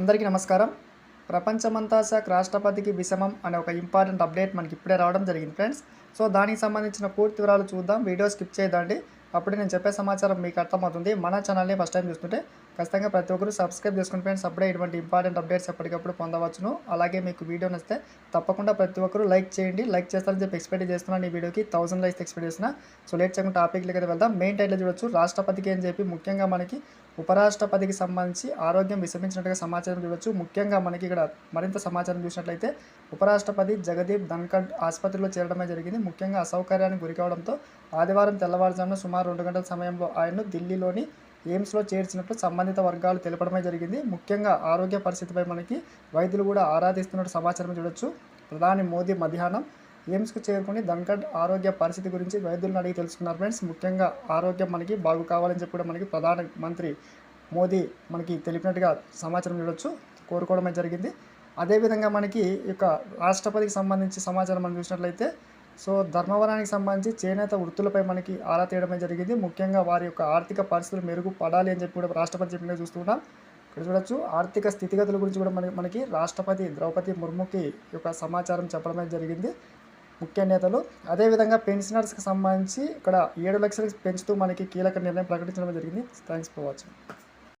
అందరికీ నమస్కారం. ప్రపంచమంతా శాఖ రాష్ట్రపతికి విషమం అనే ఒక ఇంపార్టెంట్ అప్డేట్ మనకి ఇప్పుడే రావడం జరిగింది ఫ్రెండ్స్. సో దానికి సంబంధించిన పూర్తి వివరాలు చూద్దాం. వీడియో స్కిప్ చేయదండి. అప్పుడే నేను చెప్పే సమాచారం మీకు అర్థమవుతుంది. మన ఛానల్ని ఫస్ట్ టైం చూస్తుంటే ఖచ్చితంగా ప్రతి ఒక్కరు సబ్స్క్రైబ్ చేసుకుని ఫ్రెండ్స్ అప్పుడే ఇటువంటి ఇంపార్టెంట్ అప్డేట్స్ ఎప్పటికప్పుడు పొందవచ్చును. అలాగే మీకు వీడియో నచ్చితే తప్పకుండా ప్రతి ఒక్కరు లైక్ చేయండి. లైక్ చేస్తారని చెప్పి ఎక్స్పెక్ట్ చేస్తున్నాను. ఈ వీడియోకి థౌసండ్ లైక్స్ ఎక్స్పెక్ట్ చేసిన సో లేట్ చేయకుండా టాపిక్లకి అయితే వెళ్దాం. మెయిన్ టైట్లో చూడొచ్చు. రాష్ట్రపతికి అని చెప్పి ముఖ్యంగా మనకి ఉపరాష్ట్రపతికి సంబంధించి ఆరోగ్యం విశ్రమించినట్టుగా సమాచారం చూడవచ్చు ముఖ్యంగా మనకి ఇక్కడ మరింత సమాచారం చూసినట్లయితే ఉపరాష్ట్రపతి జగదీప్ ధన్కడ్ ఆసుపత్రిలో చేరడమే జరిగింది. ముఖ్యంగా అసౌకర్యానికి గురికావడంతో ఆదివారం తెల్లవారుజామున సుమారు రెండు గంటల సమయంలో ఆయన్ను ఢిల్లీలోని ఎయిమ్స్లో చేర్చినట్లు సంబంధిత వర్గాలు తెలపడమే జరిగింది. ముఖ్యంగా ఆరోగ్య పరిస్థితిపై మనకి వైద్యులు కూడా ఆరాధిస్తున్నట్టు సమాచారం చూడొచ్చు. ప్రధాని మోదీ మధ్యాహ్నం ఎయిమ్స్కు చేరుకుని ధన్కడ్ ఆరోగ్య పరిస్థితి గురించి వైద్యులను అడిగి తెలుసుకున్నారు ఫ్రెండ్స్. ముఖ్యంగా ఆరోగ్యం మనకి బాగు కావాలని చెప్పి కూడా మనకి ప్రధాన మంత్రి మోదీ మనకి తెలిపినట్టుగా సమాచారం చూడొచ్చు కోరుకోవడమే జరిగింది. అదేవిధంగా మనకి ఈ యొక్క రాష్ట్రపతికి సంబంధించి సమాచారం మనం చూసినట్లయితే సో ధర్మవరానికి సంబంధించి చేనేత వృత్తులపై మనకి ఆరా తీయడమే జరిగింది. ముఖ్యంగా వారి యొక్క ఆర్థిక పరిస్థితులు మెరుగుపడాలి అని చెప్పి కూడా రాష్ట్రపతి చెప్పిన చూస్తున్నాం. ఇక్కడ చూడొచ్చు ఆర్థిక స్థితిగతుల గురించి కూడా మనకి మనకి రాష్ట్రపతి ద్రౌపది ముర్ముకి యొక్క సమాచారం చెప్పడమే జరిగింది. ముఖ్య నేతలు. అదేవిధంగా పెన్షనర్స్కి సంబంధించి ఇక్కడ ఏడు లక్షలకు పెంచుతూ మనకి కీలక నిర్ణయం ప్రకటించడం జరిగింది. Thanks for watching.